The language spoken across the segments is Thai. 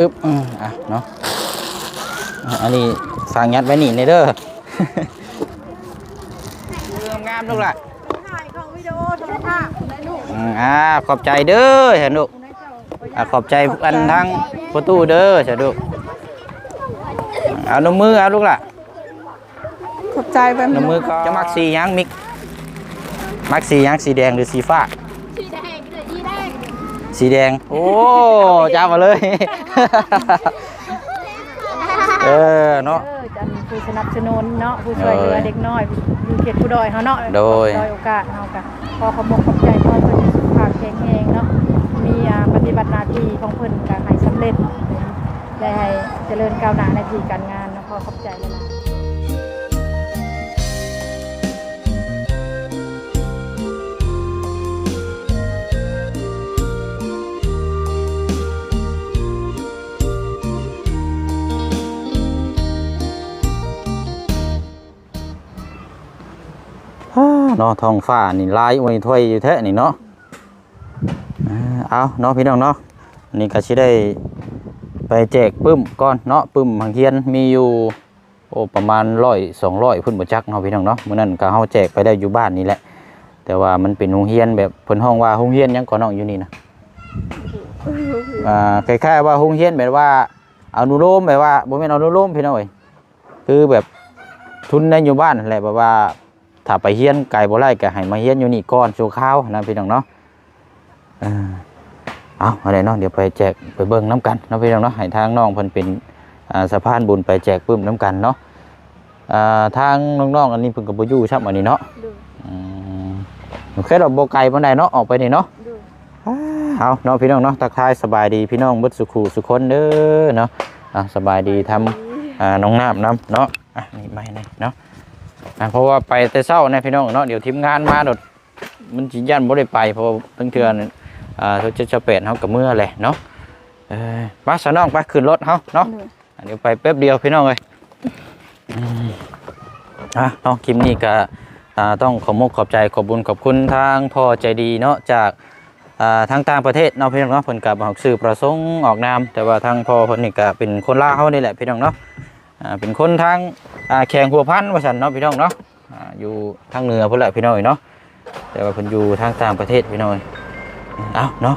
อึ๊บอืมอะเนาะอะอันนี้ฝากยัดไว้นี่ในเด้อเรื่องงามลูกล่ะถ่ายของวิดีโอโทรศัพท์ได้ลูกอืมอ่าขอบใจเด้อเห็นลูกอะขอบใจอันทั้งประตูเด้อเฉดูเอานมมือเอาลูกล่ะขอบใจแป๊บนมมือก็จะมักสีหยังมิกมักสีหยังสีแดงหรือสีฟ้าสีแดงเดือดยีแดงสีแดง โอ้จ้ามาเลย เออเนาะ เออจันผู้สนับสนุนเนาะผู้ช่วยเหลือเด็กน้อยอยู่เขตผู้ดอยเฮาเนาะโดย ดอยโอกาสเฮากันขอขอบคุณขอบใจขอเพิ่นให้สุขภาพแข็งแรงเนาะมีอ่าปฏิบัติหน้าที่ของเพิ่นก็ให้สำเร็จและให้เจริญก้าวหน้าในที่การงานเนาะขอขอบใจเลยนะ เนาะทองฟ้านี่ลายอวยถ้วยอยู่แท้นี่เนาะเอาเนาะพี่น้องเนาะนี่ก็สิได้ไปแจกปึ้มก่อนเนาะปึ้มบางเฮียนมีอยู่โอ้ประมาณร้อยสองร้อยพุ่นบ่จักเนาะพี่น้องเนาะมื้อนั้นก็เฮาแจกไปได้อยู่บ้านนี่แหละ แต่ว่ามันเป็นโรงเรียนแบบเพิ่นห้องว่าโรงเรียนหยังก่อนน้องอยู่นี่นะอ่าคล้ายๆว่าโรงเรียนแบบว่าอนุโลมแบบว่าบ่แม่นอนุโลมพี่น้องเอ้ยคือแบบทุนในอยู่บ้านแหละแบบว่า ถ้าไปเฮียนไก่บ่ไล่ก็ให้มาเฮียนอยู่นี่ก่อนสู่ข้าวนะพี่น้องเนาะเออเอาอะไรเนาะเดี๋ยวไปแจกไปเบิ่งน้ำกันเนาะพี่น้องเนาะให้ทางน้องเพิ่นเป็นอ่าสะพานบุญไปแจกปึ้มน้ำกันเนาะอ่าทางน้องๆอันนี้เพิ่นก็บ่อยู่ชับอันนี้เนาะดูอืมแค่ดอกบ่ไกลปานใดเนาะออกไปนี่เนาะดูเอาเนาะพี่น้องเนาะทักทายสบายดีพี่น้องเบิดสุขูสุคนเด้อเนาะอะสบายดีทำอ่าน้องน้ำน้ำเนาะอะนี่ไม่นี่เนาะ อะเพราะว่าไปแต่เช้านะพี่น้องเนาะเดี๋ยวทีมงานมาโดดมันจิยันบ่ได้ไปเพราะว่าตั้งเทื่อนั่นอ่าเขาจะจะเป็ดเฮากับเมื่อแหละเนาะเออไปสะน้องไปขึ้นรถเฮาเนาะอะเดี๋ยวไปแป๊บเดียวพี่น้องเอ้ยอืมอะเนาะคลิปนี้ก็อ่าต้องขอมกขอบใจขอบบุญขอบคุณทางพ่อใจดีเนาะจากอ่าทางต่างประเทศเนาะพี่น้องเนาะเพิ่นกับออกสื่อประสงค์ออกนาม แต่ว่าทางพ่อเพิ่นนี่ก็เป็นคนลาวเฮานี่แหละพี่น้องเนาะอ่า เป็นคนทางแข่งหัวพันว่าซั่นเนาะพี่น้องเนาะอยู่ทางเหนือพุ่นแหละพี่น้องเนาะแต่ว่าเพิ่นอยู่ทางต่างประเทศพี่น้องเอ้าเนาะ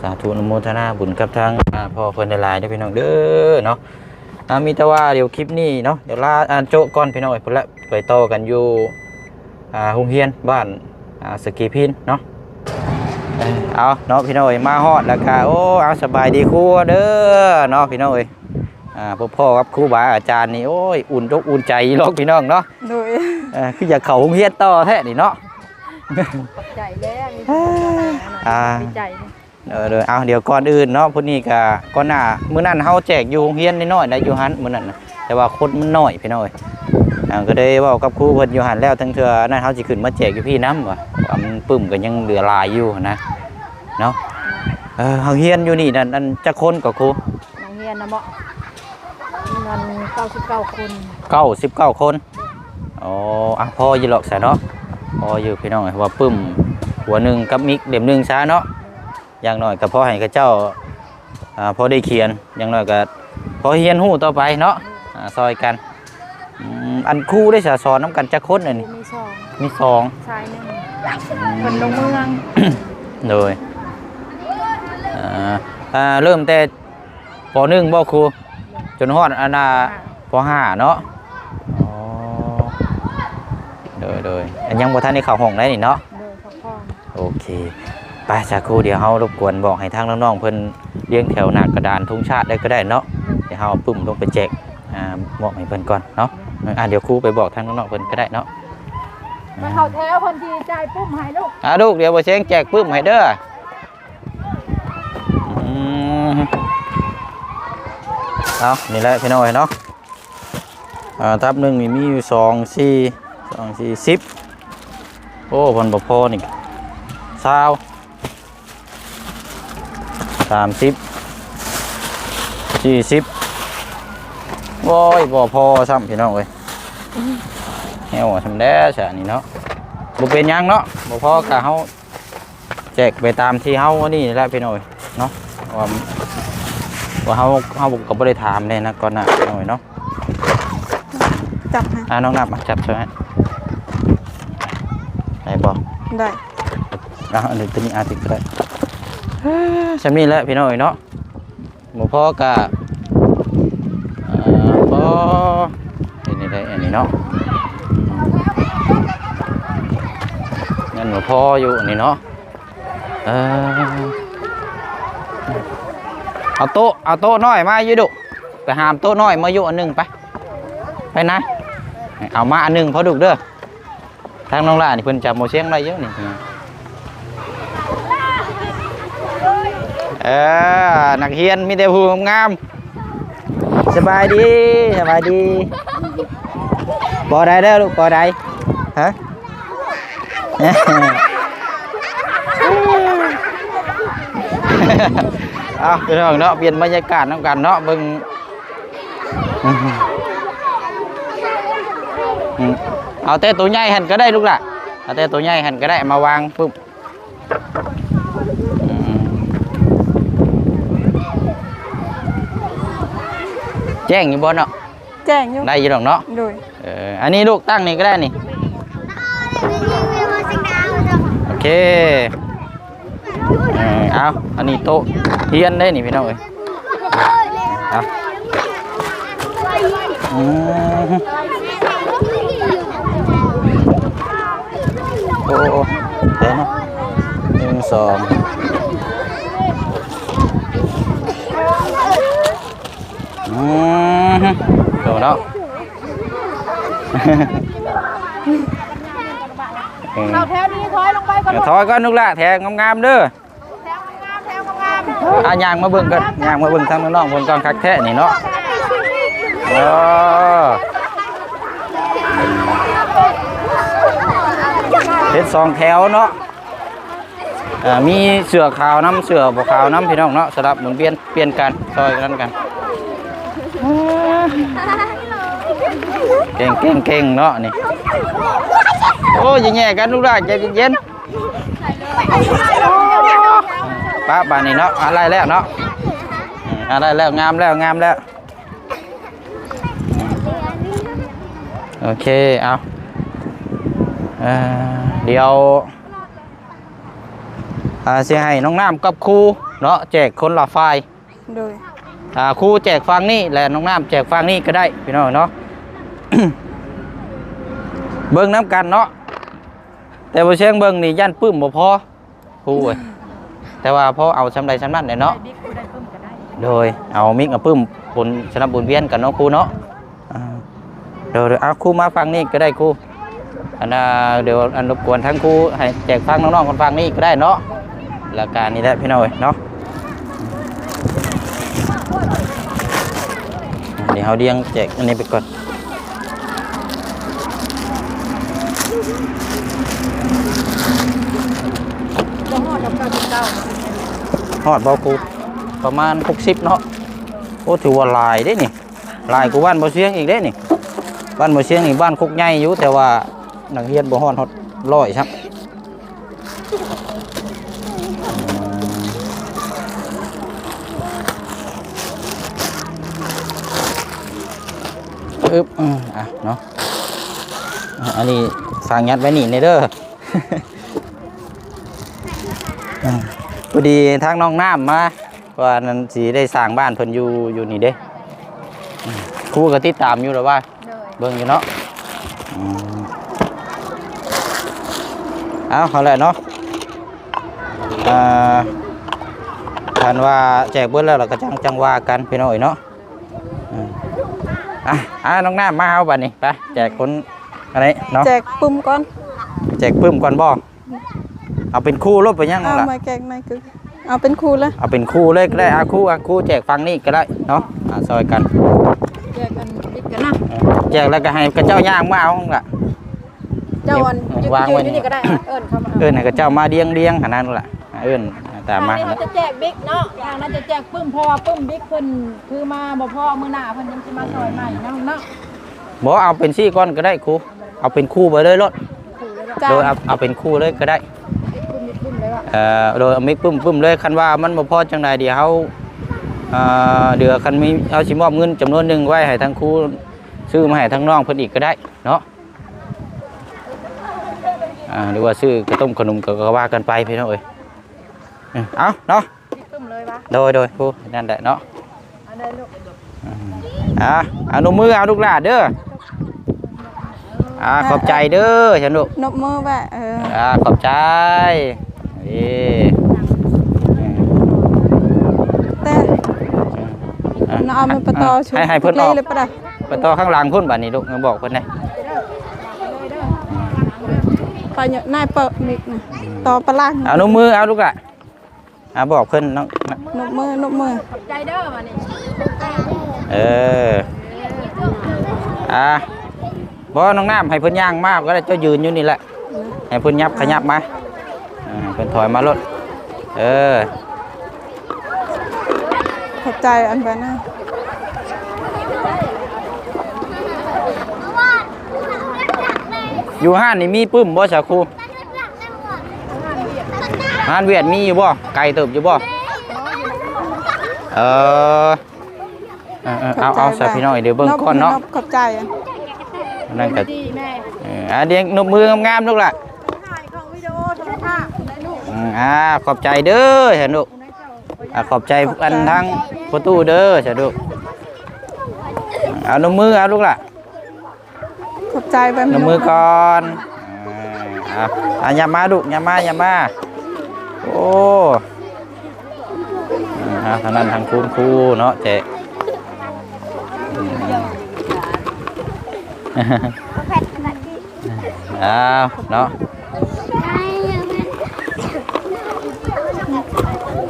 สาธุอนุโมทนาบุญกับทางพ่อเพิ่นหลายๆเด้อพี่น้องเด้อเนาะมีแต่ว่าเดี๋ยวคลิปนี้เนาะเดี๋ยวลาอ่านโจก่อนพี่น้องพุ่นละไปต่อกันอยู่อ่าโรงเรียนบ้านสกีพินเนาะเอาเนาะพี่น้อยมาฮอดแล้วก็โอ้เอาสบายดีครูเด้อเนาะพี่น้อย อ่าพ่อพ่อครับครูบาอาจารย์นี่โอ้ยอุ่นอกอุ่นใจหรอกพี่น้องเนาะดูเออคืออยากเข้าโรงเรียนต่อแท้นี่เนาะ ขอบใจแล้วมีอ่า ดีใจเออเด้อเอาเดี๋ยวก่อนอื่นเนาะพุ่นนี้ก็ก่อนหน้ามื้อนั้นเฮาแจกอยู่โรงเรียนน้อยๆได้อยู่หันมื้อนั้นน่ะแต่ว่าคนมันน้อยพี่น้องเอ้ยอ่าก็ได้เว้ากับครูเพิ่นอยู่หันแล้วทั้งเทื่อนั้นเฮาสิขึ้นมาแจกอยู่พี่น้ำว่ะว่ามันปึ้มก็ยังเหลือหลายอยู่นะเนาะเออเฮาเรียนอยู่นี่นั่นอันจักคนก็ครูน้องเฮียนนะเมาะ มัน99 คนเก้าสิบเก้าคนอ๋ออะพออยู่หรอกแสนเนาะพออยู่พี่น้องเอ้ยว่าปึ้มหัวหนึ่งกับมิกเด็มหนึ่งช้าเนาะอย่างน้อยก็พอให้กับเจ้าอ่าพอได้เขียนอย่างน้อยก็พอเฮียนหู้ต่อไปเนาะอ่าซอยกันอืมอันครู่ได้สาสอนน้ำกันจักคนอันนี้มีสองมีสองชายหนึ่งคนลงเมืองโดยอ่าอ่าเริ่มแต่ปหนึ่งบ่ครู จนฮอดอันน่ะปห้าเนาะอ๋อโดยโดยอันยังบ่ทันได้เข้าห้องได้นี่เนาะโดยพ่อพ่อโอเคไปสักครู่เดี๋ยวเฮารบกวนบอกให้ทางน้องๆเพิ่นเรียงแถวหน้ากระดานทุ่งชาติได้ก็ได้เนาะเดี๋ยวเฮาเอาปึ้มลงไปแจกอ่ามอบให้เพิ่นก่อนเนาะอ่าเดี๋ยวครูไปบอกทางน้องๆเพิ่นก็ได้เนาะมาเข้าแถวคนที่ใจายปุ้มให้ลูกอ่าลูกเดี๋ยวบ่เชงแจกปึ้มให้เด้ออืม เอานี่แหละพี่น้อยเนาะอ่าทับหนึ่งนี่มีอยู่สองสี่สองสี่สิบโอ้พันบ่พอนี่เศร้าสามสิบสี่สิบโอ้ยบ่พอซ้ำพี่น้องเว้ยแหวทำได้ใช่นี่เนาะบ่เป็นยังเนาะบ่พอกะเฮาแจกไปตามที่เฮาอันนี่แหละพี่น้อยเนาะว่า ว่าเฮาเฮาก็บ่ได้ถามเลยนะก่อนหน้าหน่อยเนาะจับให้อ่าน้องนับมาจับช่วยให้ได้บ่ได้อะอันนี้ตัวนี้อาติดก็ได้สำนี้แหละพี่น้อยเนาะหมูพ่อกะอ่าพ่ออันนี้ได้อันนี้เนาะงั้นหมูพ่ออยู่อันนี้เนาะเออ เอาโต๊ะเอาโต๊ะน้อยมาอยู่ดุไปหามโต๊ะน้อยมาอยู่อันหนึ่งไปไปนะเอามาอันหนึ่งพอดุกเด้อทางน้องล่านี่เพิ่นจับโมเชียงได้เยอะนี่เออนักเรียนมีแต่ผู้งามสบายดีสบายดีปอได้เด้อลูกปอได้ฮะ อาพี่น้องเนาะเปลี่ยนบรรยากาศน้ำกันเนาะเบิ่งอืมอืมเอาแต่ตัวใหญ่หันก็ได้ลูกล่ะเอาแต่ตัวใหญ่หันก็ได้มาวางปุ๊บอืมแจ้งอยู่บนเนาะแจ้งอยู่ได้อยู่ดอกเนาะโดยเอออันนี้ลูกตั้งนี่ก็ได้นี่โอเค เออเอาอันนี้โต๊ะเทียนได้นี่พี่น้องเอ้ยเอาอืมโอ้โอ้เดี๋ยวนะหนึ่งสองอืมโตเนาะ เออเราแถวนี้ถอยลงไปก่อนเดี๋ยวถอยก่อนนุกละแทงงามๆเด้อแถวงามแถวงามอะย่างมาเบิ่งกันย่างมาเบิ่งทางน้องๆเบิ่งก่อนคักแท้นี่เนาะเออเฮ็ดสองแถวเนาะอ่ามีเสือขาวน้ำเสือบ่ขาวน้ำพี่น้องเนาะสลับหมุนเวียนเปลี่ยนกันซอยกันกันเก่งเก่งเก่งเนาะนี่ โอ้ยอย่าแย่กันลูกหลานใจเย็นๆป้าบานนี้เนาะอะไรแล้วเนาะอืมอะไรแล้วงามแล้วงามแล้ว โอเคเอาเอ่อเดี๋ยวอ่าสิให้น้องน้ำกับครูเนาะแจกคนละไฟล์โดยอ่าครูแจกฟังนี่และน้องน้ำแจกฟังนี่ก็ได้พี่น้องเนาะเบิ่งน้ำกันเนาะ แต่บ่เชียงเบิ่งนี่ย่านปื้มบ่พอครูเอ้ยแต่ว่าพอเอาสำใดสำนั้นเนี่ยเนาะบิ๊กกูได้เพิ่มก็ได้โดยเอามิกกับปื้มบุญสนับบุญเวียนกันเนาะครูเนาะอ่าเดี๋ยวเดี๋ยวเอาครูมาฟังนี่ก็ได้ครูอันน่ะเดี๋ยวอันรบกวนทั้งครูให้แจกฟังน้องๆคนฟังนี่ก็ได้เนาะหลักการนี่แหละพี่น้อยเนาะเดี๋ยวเขาเดียงแจกอันนี้ไปก่อน บ่ฮอดกับเก้าสิบเก้า ฮอดบาครูประมาณ60เนาะโอ้ถือว่าลายเด้นี่ลายกูบ้านบ่เชียงอีกเด้นี่บ้านบ่เชียงนี่บ้านคุกใหญ่อยู่แต่ว่านักเรียนบ่ฮอดฮอดร้อยครับอึบอืมอะเนาะอันนี้ฝากยัดไว้นี่ในเด้อ พอดีทางน้องน้ำมาว่านั้นสิได้สร้างบ้านเพิ่นอยู่อยู่นี่เด้อืมครูก็ติดตามอยู่แล้วว่าเลยเบิ่งอยู่เนาะอืมเอาเอาแหละเนาะอ่าท่านว่าแจกเบิ้แล้วเราก็จังจังว่ากันพี่น้อยเนาะอืมอะอะน้องน้ำมาเอาบัดนี้ไปแจกคนอะไรเนาะแจกปุ่มก่อน แจกปึ้มก่อนบ่ เอาเป็นคู่รถไปยังนั่เอานล่ะ มาแกงไม่คือเอาเป็นครูเลยเอาเป็นคู่เลยก็ได้อาคู่อาคู่แจกฟังนี่ก็ได้เนาะอ่าซอยกัน แยกกันบิ๊กกันนะเออแจกแล้วก็ให้กระเจ้าย่างมาเอาล่ะ เจ้าวันเดี๋ยืยวนวางไว้ยืนนี่ อยู่นี่ก็ได้เอิ้นเข้ามาเอิ้นให้กระเจ้ามาเดียงเดียงขนาดนั้นล่ะเอิ้นตามทางมานี้เขาจะแจกบิ๊กเนาะทางนั้นจะแจกปึ้มเพราะว่าปึ้มบิ๊กเพิ่นคือมาบ่พอมื้อหน้าเพิ่นยังสิมาซอยใหม่เนาะเนาะบ่เอาเป็นซี่ก้อนก็ได้ครูเอาเป็นคู่ไปเลยรถขู่เลยว่าจ้าโดยเอาเอาเป็นคู่เลยก็ได้ปึ้มบิ๊กปึ้ม เลยว่าเอ่อโดยเอามิกปึ้มปึ้มเลยคันว่ามันบ่พอจังใดเดี๋ยวเฮาอ่าเดือคันมีเอาสิมอบเงินจำนวนหนึ่งไว้ให้ทั้งครูซื้อมาให้ทั้งน้องเพิ่นอีกก็ได้เนาะอ่าหรือว่าซื้อกระต้มขนมก็ก็ว่ากันไปพี่น้องเอ้ยอืมเอาเนาะตึ้มเลยวะโดยโดยครูนั่นแหละเนาะเอาเลยลูกอ่าเอานมมือเอาลูกหลานเด้ออ่าขอบใจเด้อฉันลูกนบมือไว้เอออ่าขอบใจ นี่อืมแต่อะน้าเอามันปะตอชุให้ให้เพิ่นออกเลยปะได้ไปต่อข้างหลังพุ่นบัดนี้ลูกมาบอกเพิ่นได้ไปเนี่ยนายเปิดมิกนะต่อปลาล่างเอานมมือเอาลูกหละอ่าบอกเพิ่นน้องนบมือนบมือขอบใจเด้อมานี่เอออ่าบ่น้องน้ำให้เพิ่นย่างมากก็ได้เจ้ายืนอยู่นี่แหละให้เพิ่นยับขยับมาอ่าให้ เพิ่นถอยมารถเออขอบใจอันไปนะอยู่ห้านนี่มีปึ้มบ่สาครูห้านเวียดมีอยู่บ่ไก่เติบอยู่บ่เออเออเออเอาเอาสาพี่น้อยเดี๋ยวเบิ่งก่อนเนาะบขอบใจอะนั่นก็ดีแม่เอออะเดี๋ยวนบมืองามๆลูกล่ะ ถ่ายของวิดีโอโทรภาพได้ลูกอืมอ่าขอบใจเด้อเห็นลูกอ่าขอบใจอันทั้งประตูเด้อเห็นลูกเอานมมือเอาลูกล่ะขอบใจไปนมมือก่อนอ่าอะอย่ามาลูกอย่ามาอย่ามาโอ้อ่าทางนั้นทางคุณครูเนาะเจ๊อ้าวเนาะ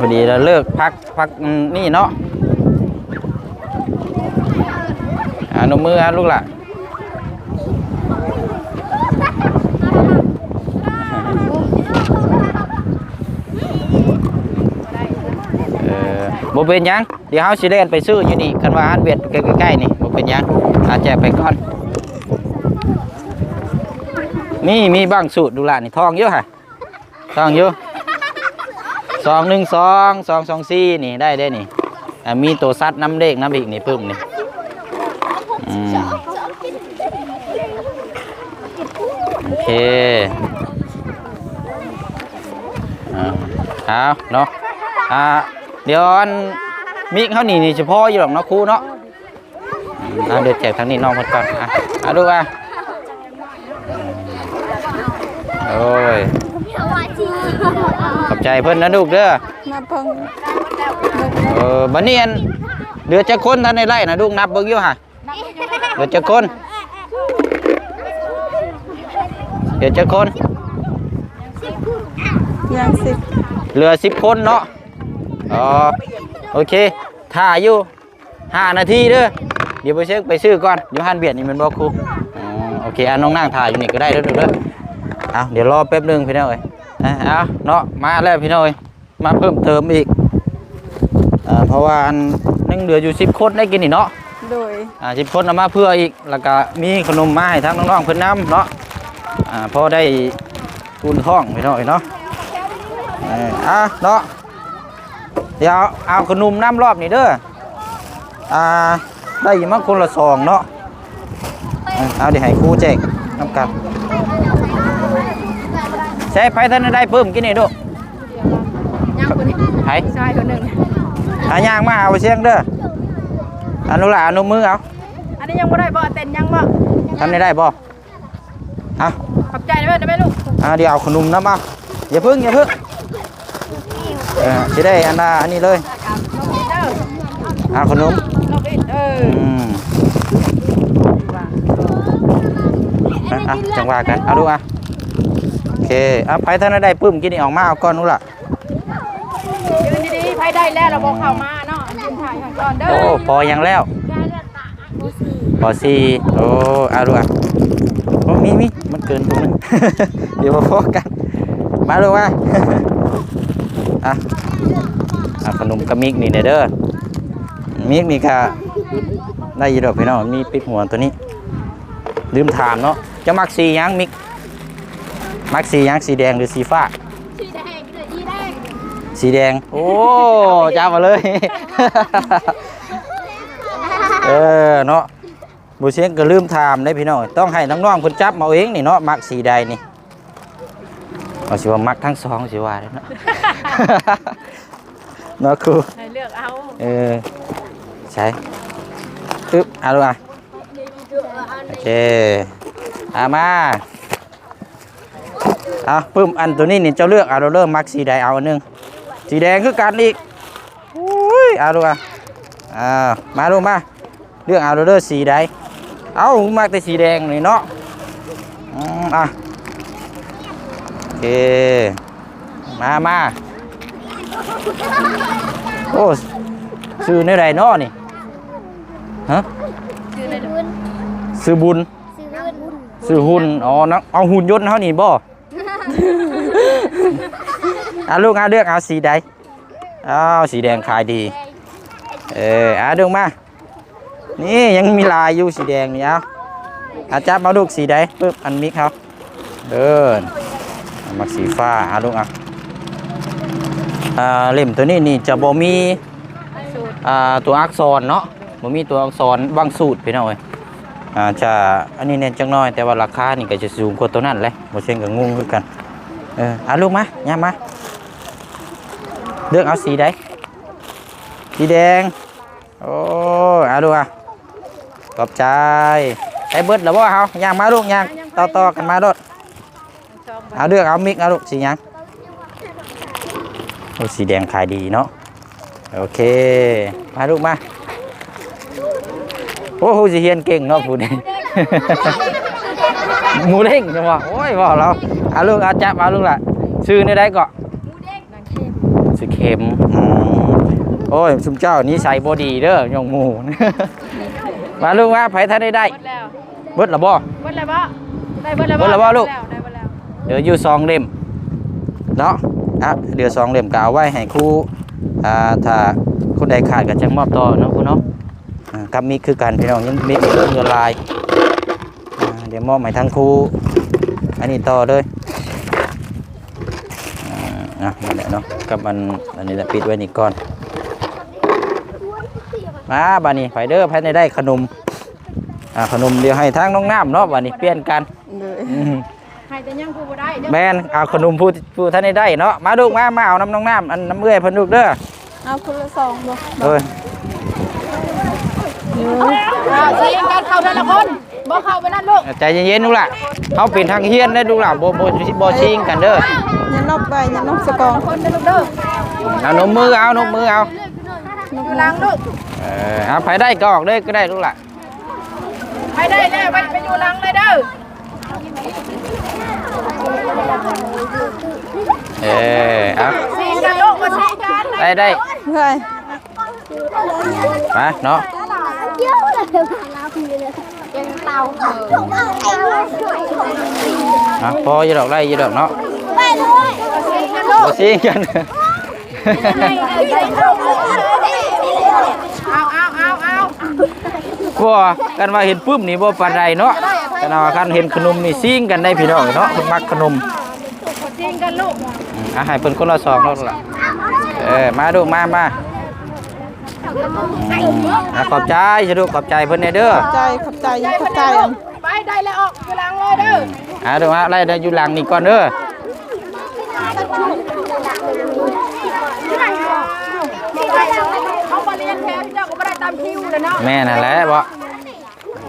อดีเราเลิกพักพักนี่เนาะอานมมืออะลูกล่ะเออบ่เป็นยัง เดี๋ยวเฮาสิเล่นไปซื้ออยู่นี่คันว่าอาหารเวียดใกล้ๆนี่บ่เป็นยังอาแจกไปก่อน นี่มีบ้างสูตรดูล่ะนี่ทองเยอะค่ะทองเยอะ สองหนึ่งสองสองสองสี่นี่ได้ได้นี่มีตัวซัดน้ำเด็กน้ำอีกนี่เพิ่มนี่โอเคเอาเนาะอ่าเดี๋ยวอันมิกเขาหนีนี่เฉพาะอยู่หรอกเนาะครูเนาะอ่าเดี๋ยวแจกทางนี้น้องคนก่อนอะอะดูอะโอ้ยขอ ใจเพิ่นนะลูกเด้อมาเพิ่งเออบัดนี้อันเดือจะคนท่านในไร่นะลูกนับเบิ่งอยู่ฮะเดือจะคนเดือจะคนยางสิบเหลือสิบคนเนาะอ๋อโอเคถ่ายอยู่ห้านาทีเด้อเดี๋ยวไปเช็คไปซื้อก่อนอยู่ห้านเบียดนี่แมันบอกครูอ๋อโอเคอะน้องนั่งถ่ายอยู่นี่ก็ได้เด้อเด้อเด้อเอาเดี๋ยวรอแป๊บหนึงพี่น้องเอ้ย อะเอาเนาะมาแล้วพี่น้องเอ้ยมาเพิ่มเติมอีกอ่าเพราะว่าอันนึงเหลืออยู่สิบคนได้กินนี่เนาะโดยอ่าสิบคนเอามาเพื่ออีกแล้วก็มีขนมมาให้ทั้งน้องๆเพิ่นน้ำเนาะอ่าพอได้ทุนท้องพี่น้องเอ้ยเนาะเอออะเนาะเดี๋ยวเอาขนมน้ำรอบนี่เด้ออ่าได้อยิมาคนละซองเนาะเออเอาเดี๋ยวให้ครูแจกน้ำกัน ใช้ไผท่านได้เพิ่มกินนี่ดูย่างคนนี้ไผชายคนหนึ่งหาย่างมาเอาไปเชียงเด้ออนุลาอนุมือเอาอันนี้ยังบ่ได้บ่เต้นยังบ่ทำได้ได้บ่เอาขอบใจนะแม่นะแม่ลูกอ่าเดี๋ยวเอาขนมน้ำเอาอย่าพึ่งอย่าพึ่งเออจะได้อันน่ะอันนี้เลยน้องอิดเด้อเอาขนมน้องอิดเอออืมอะอะจังหวะกันเอาดูอะโอ เคอะไผ่ท่านได้ปึ้มกินนี่ออกมาเอาก้อนนู้นล่ะยืนดีๆไผได้แล้วเราบอกเข้ามาเนาะยืนถ่ายข้างก่อนเด้อโอ้พอยังแล้วพอสี่โอ้เอาดูอะโอ้มีมีมันเกินตรงนึงเดี๋ยวมาพอกัน มาดูว่าอะอะขนมกระมิกนี่เด้อมิกนี่ค่ะได้อยีดอกพี่น้องมีปิดหัวตัวนี้ ลืมถามเนาะจะมักสีหยังมิก มักสีหยังสีแดงหรือสีฟ้า สีแดงสีแดงสสีแดง โอ้จับมาเลย เออเนาะบุเชียงก็ลืมถามได้พี่น้องต้องให้น้องๆเพิ่นจับมาเอาเองนี่เนาะมักสีใดนี่เอาสิว่ามักทั้งสองสิว่าเด้อเนาะ เนาะครูให้เลือกเอาเออใช่ปึ๊บเอาดูอะโอเคเอามาเอาปึ๊บอันตัวนี้นี่เจ้าเลือกเอาเราเริ่มมักสีใดเอาอันหนึงสีแดงคือกันอีกอุ้ยเอาดูอะอ่ามาดูมาเลือกเอาเราเลือกสีใดเอามักแต่สีแดงนี่เนาะอืมอะโอเคมามาโอ้ซื้อในไรเนาะนี่ฮะซื้อบุญซื้อหุ่นอ๋อนะเอาหุ่นยนต์เท่านี่บ่ เอาลูกเอาเลือกเอาสีใดเอาสีแดงขายดี เออเอาเดืองมา นี่ยังมีลายอยู่สีแดงนี่เอาเอาจับมาลูกสีใดปึ๊บอันมิกเขาเดินเอามักสีฟ้าเอาลูกเอาอ่าเล่มตัวนี้นี่จะบ่มีสูตรอ่าตัวอักษรเนาะมันมีตัวอักษรบางสูตรพี่น้องเอ้ย อ่าจะอันนี้เน้นจังน้อย แต่ว่าราคานี่ก็จะสูงกว่าตัวนั้นเลยบ่เช่นก็งงคือกันเอออาลูกมาย่ามาเลือกเอาสีใดสีแดง โอ้เอาดูอะขอบใจไอ้เบิดแล้วบ่เฮาย่างมาลูกย่างต่อต่อกันมาโดดเอาเลือกเอามิกเอาลูกสีหยังโอ้สีแดงขายดีเนาะโอเคมาลูกมา อ้โหสิเฮียนเก่งเนาะผู้นี้หมูเด้งจังวะโอ้ยบอกเราเอาลูกเอาจับเอาลูกล่ะชื่อนี่ได้เกาะนางเข้มชื่อเข็มอืมโอ้ยชุมเจ้านี้ใส่บอดีเด้อยองหมูมาลูกมาไผท่านได้ได้หมดแล้วเบิดละบ่หมดแล้วบ่ได้หมดแล้วหมดแล้วบ่ลูกได้หมดแล้วเดี๋ยวอยู่สองเล่มเนาะอะเดี๋ยวสองเล่มก็เอาไว้ให้ครูอ่าถ้าคนใดขาดก็จังมอบต่อเนาะครูเนาะอ่า กับมีคือกันพี่น้องยังมีอีกเรื่องเงินลายอ่าเดี๋ยวมอบให้ทั้งครูอันนี้ต่อเลยอ่าอะนี่แหละเนาะกับมันอันนี้แหละปิดไว้นี่ก่อนมาบานี้ไปเด้อภายในได้ขนมอ่าขนมเดี๋ยวให้ทั้งน้องน้ำเนาะบานี้เปลี่ยนกันเลยอืมให้แต่ยังกูบ่ได้เด้อแมนเอาขนมผู้ผู้ท่านได้ได้เนาะมาดูกมามาเอาน้ำน้องน้ำอันน้ำเอื้อยเพิ่นลูกเด้อเอาคนละสองบ่เอ้ย อ้าวสิกันเข้าแต่ละคนบ่เข้าไปนั่นลูกใจเย็นๆลูกล่ะเอาเป็นทางเฮียนได้ลูกล่ะบ่บ่บ่ชิงกันเด้อยันนอกไปยันนอกสกองคนเด้อลูกเด้อเอานมมือเอานมมือเอาอยู่หลังลูกเออเอาไปได้ก็ออกได้ก็ได้ลูกล่ะไปได้แล้วไปไปอยู่หลังเลยเด้อเออเอาสิกันลูกมาสิกันได้ได้เพื่อมาเนาะ อะพออยู่ดอกไล่อยู่ดอกเนาะบ่ชิงกันเอาเอาเอาเอาบ่กันว่าเห็นปุ๊บนี่บ่ปานใดเนาะกันว่าคันเห็นขนมนี่ซิงกันได้พี่น้องเนาะเพิ่นมักขนมจริงกันลูกอืมอะให้เพิ่นคนละสองเนาะลูกล่ะเออมาดูมามา อะขอบใจสะดุขอบใจเพิ่นแน่เด้อใจขอบใจขอบใจอันไปได้แล้วออกอยู่หลังเลยเด้ออะดูมาไล่ได้อยู่หลังนี่ก่อนเด้อเขามาเรียนแทนเจ้าก็ไม่ได้ตามคิวเลยเนาะแม่นั่นแหละบ่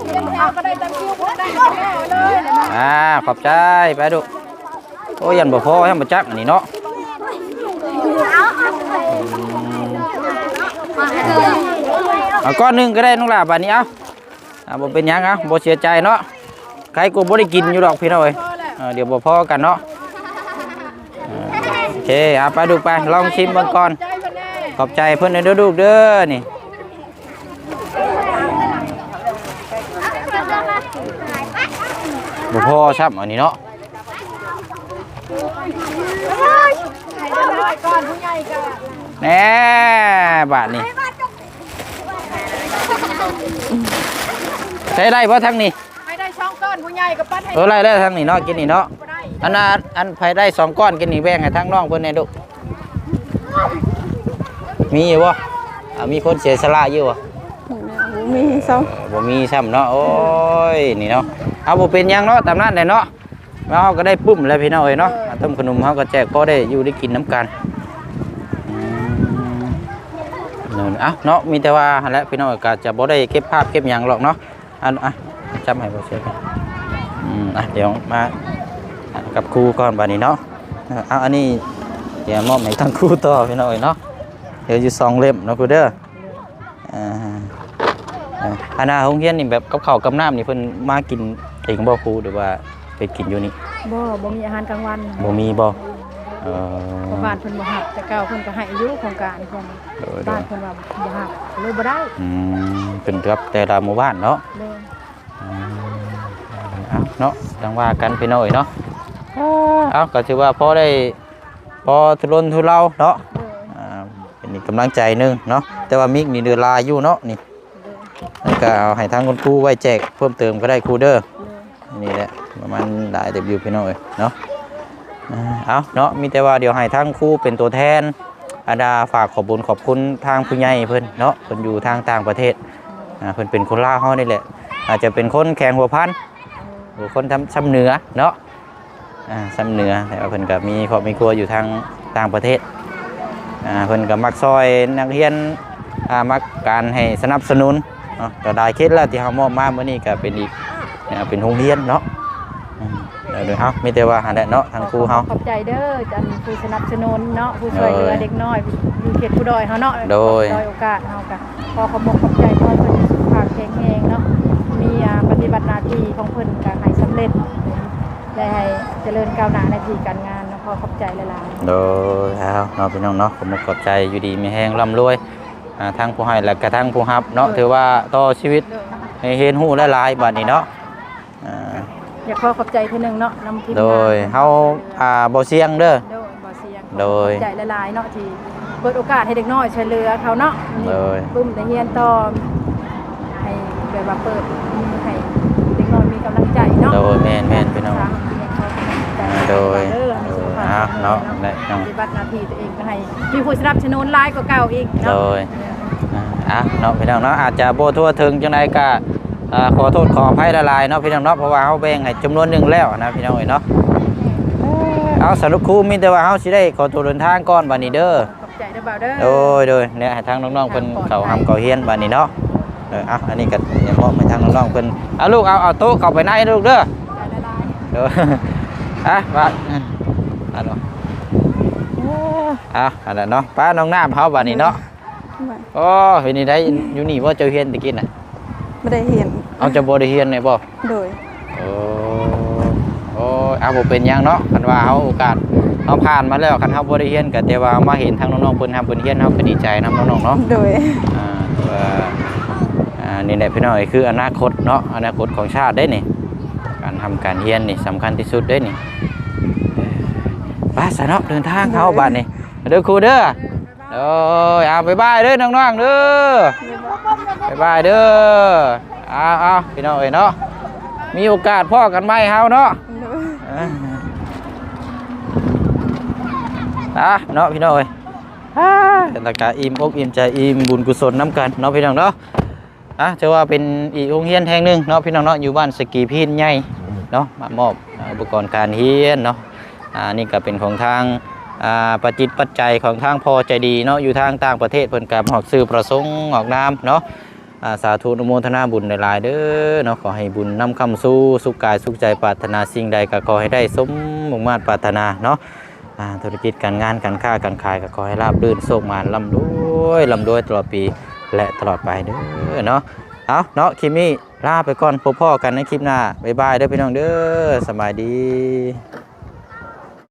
เรียนแทนก็ได้ตามคิวพวกได้แน่เลยอ่าขอบใจไปดูโอ้ยันบ่พอยังบ่จักอันนี้เนาะ เอาก้อนหนึงก็ได้น้องหล่ะบัดนี้เอาอ่าบ่เป็นหยังเอาบ่เสียใจเนาะใครกูบ่ได้กินอยู่ดอกพี่น้องเอ้ยพอแล้วเออเดี๋ยวบ่พอกันเนาะเออโอเคเอาไปดูไปลองชิมเบิ่งก่อนใจมันแน่ขอบใจเพิ่นเด้อลูกเด้อนี่บ่พอซ้ำอันนี้เนาะก่อนผู้ใหญ่กัน แหน่บาทนี่ใช้ได้เพราะทั้งนี้ให้ได้ช่องก้อนผู้ใหญ่กับปั้นให้เออไล่ได้ทั้งนี้เนาะกินนี่เนาะบ่ได้อันน่ะอันไผได้สองก้อนกินนี่แบ่งให้ทั้งน้องเพิ่นแหน่ลูกมีอยู่บ่อ่ามีคนเสียสละอยู่บ่มีสองเออบ่มีซ้ำเนาะโอ้ยนี่เนาะเอาบ่เป็นหยังเนาะตามนั้นแหละเนาะแล้วเราก็ได้ปุ้มแล้วพี่น้องเอ้ยเนาะอ่าต้มขนมเฮาก็แจกพอได้อยู่ได้กินน้ำกันอืมเนาะ อะเนาะมีแต่ว่าหั่นแหละพี่น้องก็จะบ่ได้เก็บภาพเก็บหยังหรอกเนาะอันอะจำให้บ่เสียกันอืมอะเดี๋ยวมาอะกับครูก่อนบัดนี้เนาะเอาอันนี้เดี๋ยวมอบให้ทางครูต่อพี่น้องเอ้ยเนาะเดี๋ยวอยู่สองเล่มเนาะครูเด้ออ่าเอ่ออันนาโรงเรียนนี่แบบกับข้าวกับน้ำนี่เพิ่นมากินเองบ่ครูหรือว่าไปกินอยู่นี่บ่บ่มีอาหารกลางวันบ่มีบ่ เอเพราะอบ้านเพิ่นบ่ฮับแต่เก่าเพิ่นก็ให้อายุโครงการเพิ่นโดยโดบ้านยเพิ่นว่าบ่ฮับเลยบ่ได้อืมเป็นรับแต่ละหมู่บ้านเนาะเลยอืมเอาเนาะดังว่ากันไปหน่อยเนาะเอาก็ถือว่าพอได้พอทุรนทุเลาเนาะเลยอ่าเป็นอีกกำลังใจหนึงเนาะแต่ว่ามิกนี่เดือลายอยู่เนาะนี่แล้วก็เอาให้ทางคุณครูไว้แจกเพิ่มเติมก็ได้ครูเด้อนี่แหละประมาณหลายเต็มอยู่พี่น้องเอ้ยเนาะอ่า เอาเนาะมีแต่ว่าเดี๋ยวให้ทั้งคู่เป็นตัวแทนอาดาฝากขอบคุญขอบคุณทางผู้ใหญ่เพิ่นเนาะเพิ่นอยู่ทางต่างประเทศอ่าเพิ่นเป็นคนลาวเฮานี่แหละ อาจจะเป็นคนแข่งหัวพันหรือคนทำซ้ำเหนือเนาะอ่าซ้ำเหนือแต่ว่าเพิ่นก็มีครอบมีครัวอยู่ทางต่างประเทศอ่าเพิ่นก็มักซอยนักเรียนอ่ามักการให้สนับสนุนเนาะก็ได้คิดแล้วที่เฮามอบมาเมื้อนี้ก็เป็นอีกเนี่ยเป็นโรงเรียนเนาะ ดี๋ยวเดี๋ยวเฮามีแต่ว่าหาได้เนาะทางครูเฮาขอบใจเด้อจันผู้สนับสนุนเนาะผู้ช่วยเหลือเด็กน้อยอยู่เขตผู้ดอยเฮาเนาะโดยโอกาสเฮาก็ขอขอบคุณขอบใจขอให้เพิ่นมีสุขภาพแข็งแรงเนาะมีอ่าปฏิบัติหน้าที่ของเพิ่นก็ให้สำเร็จได้ให้เจริญก้าวหน้าในที่การงานเนาะขอขอบใจหลายๆโดยเอาเนาะพี่น้องเนาะผมขอบใจอยู่ดีมีแห้งร่ำรวยอ่าทั้งผู้ให้และกระทั่งผู้รับเนาะถือว่าต่อชีวิตให้เห็นหูหลายๆบัดนี้เนาะอ่า อยากขอขอบใจเทื่อหนึงเนาะนำทีมงานโดยเฮาอ่าบ่เสี่ยงเด้อ โดยบ่เสียงโดยขอบใจหลายๆเนาะที่เปิดโอกาสให้เด็กน้อยช่วยเหลือเขาเนาะโดยปุ้มได้เรียนต่อให้แบบว่าเปิดให้เด็กน้อยมีกำลังใจเนาะโดยแม่นแม่นพี่น้องสร้างให้เขากำลังใจโดยเด้อให้สุขภาพโดยอะเนาะได้เนาะปฏิบัติหน้าที่ตัวเองก็ให้มีผู้สนับสนุนหลายกว่าเก่าอีกโดเนาะ ย อ่าอะเนาะพี่น้องเนาะอาจจะบ่ทั่วถึงจังไดก็อ่า ขอโทษขออภัยละลายๆเนาะพี่น้องเนาะเพราะว่าเฮาแบ่งให้จำนวนหนึงแล้วนะพี่น้องเอ้ยเนาะเอาสรุปครูมีแต่ว่าเฮาสิได้ขอตัวเดินทางก่อนบัดนี้เด้อขอบใจเด้อบ่าวเด้อโดยโดยเนี่ยให้ทางน้องๆเพิ่นเข้าหำเข้าเฮียนบัดนี้เนาะเออเอาอันนี้ก็เดี๋ยวมอบให้ทางน้องๆเพิ่นเอาลูกเอาเอาโต๊ะเข้าไปในลูกเด้อใจละลายเด้ออะว่าอะเนาะอะอันนั้นเนาะป้าน้องน้ำเฮาบัดนี้เนาะโอ้เห็นนี่ได้อยู่นี่บ่เจ้าเฮียนตะกี้น่ะไม่ได้เห็น เอาจะบ่ได้เฮียนได้บ่โดยโอ้โอ้เอาบ่เป็นหยังเนาะคันว่าเฮาโอกาสเฮาผ่านมาแล้วคันเฮาบ่ได้เฮียนก็แต่ว่ามาเห็นทางน้องๆเพิ่นทำเพิ่นเฮียนเฮาก็ดีใจนํน้องๆเนาะโดยอ่าว่าอ่านี่แหละพี่น้องเอ้ยคืออนาคตเนาะอนาคตของชาติได้นี่การทำการเฮียนนี่สำคัญที่สุดได้นี่ไปสะเนาะเดินทางเข้าบ้านนี่เด้อครูเด้อโอ้ยเอาบ๊ายบายเด้อน้องๆเด้อบ๊ายบายเด้อเอาเอาพี่น้องเอ้ยเนาะมีโอกาสพ่อกันไหมเฮาเนาะอะเนาะพี่น้องเอ้ยแต่ละกาอิ่มอกอิ่มใจอิ่มบุญกุศลน้ำกันเนาะพี่น้องเนาะอะจะว่าเป็นอีกโรงเรียนแห่งหนึ่งเนาะพี่น้องเนาะอยู่บ้านสกีพินใหญ่เนาะมามอบอ่าอุปกรณ์การเรียนเนาะอ่านี่ก็เป็นของทางอ่าปัจจิตปัจจัยของทางพอใจดีเนาะอยู่ทางต่างประเทศเพิ่นกับหอกซื้อประสงค์ออกนามเนาะ สาธุนุโมทนาบุญหลายๆเด้อเนาะขอให้บุญนำคำสู้สุขกายสุขใจปรารถนาสิ่งใดก็ขอให้ได้สมมุ่งมา่ปรารถนาเนาะอาธุรกิจการงานการค้าการขายก็ขอให้ราบรื่นโชคมานลำด้วยลำด้วยตลอดปีและตลอดไปเด้อเนาะเอาเนาะคลิปนี้ลาไปก่อนพบพ่อกันในคลิปหน้าบ๊ายบายเด้อพี่น้องเด้อสบายดี